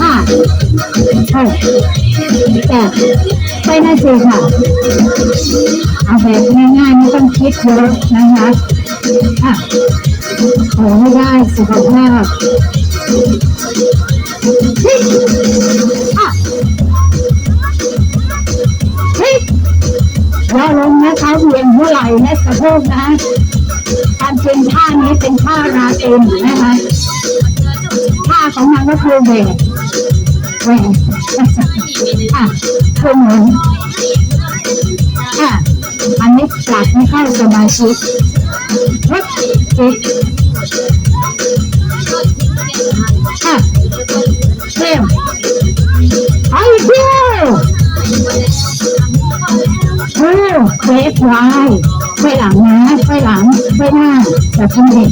ห้าหกแปดไปนะสิค่ะ เอาแบบง่ายๆไม่ต้องคิดเยอะนะคะอะขอให้ได้สุขภาพเฮ้ยอะเฮ้ยเราลงนะคะเวียนหัวไหล่และสะโพกนะการเป็นท่านี้เป็นท่าราเต็มนะคะ ของมันก็คือแหวกแหวกอะคือเหมือนค่ะอันนี้ปรับให้เข้าสมาชิกฮึบอีกค่ะเร็วเอาอีกเดียวโอ้เบรกไว้ไปหลังนะไปหลังไปหน้าแต่ทำเด็ก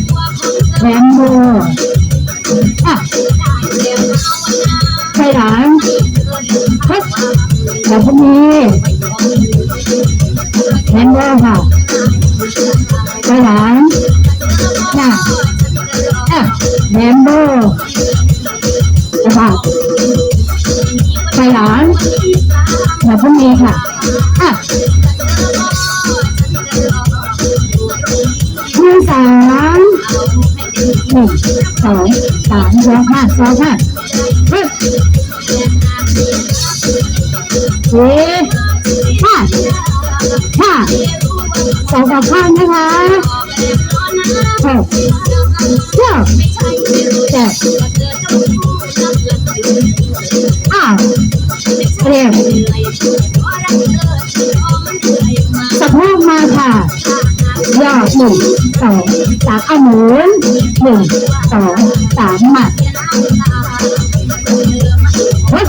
แรมโบ ค่ะไปหลังฮึบแบบนี้แฮนเดอร์ค่ะไปหลังน่ะอะแนเดอร์นะคะไปหลังแบบพวกนี้ค่ะอะ นึ่งสองสามสองห้าสองห้าฮึบสี่ห้าค่ะสองกับข้างนะคะหกเก้าเจ็ดอ้าวเรียบสะโพกมาค่ะย่อหนึ่งสองามเอาหมุนหนึ่งสองสามหมัดฮึบ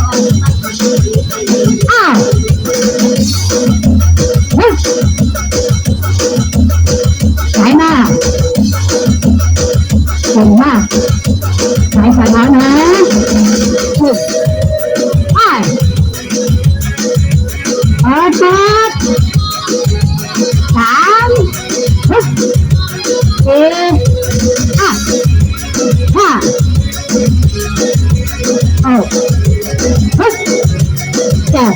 อ้าวฮึบสายมากเก่งมากสายสายแล้วนะ ห้าหกฮึบเจ็ด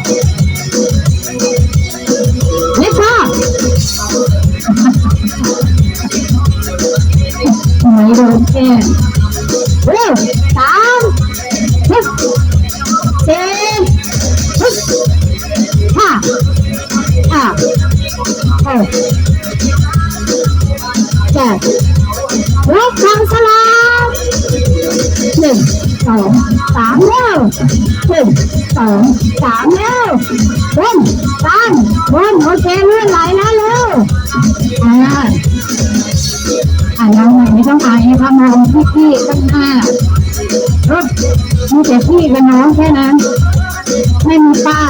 เล็กพอไม่โดนแก้เร็วสามฮึสี่ฮึบห้าห้าหกเสองสามแล้วหนึ่งสองสามแล้วบนตั้งบนโอเคเลื่อนไหลนะเร็วอ่าอ่านเราใหม่ไม่ต้องอายนะคะมองพี่พี่ตั้งห้ารถมีแต่พี่กับน้องแค่นั้น ไม่มีป้า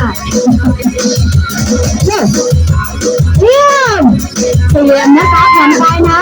เรื่ยมเตรียมนะคะทำไปนะ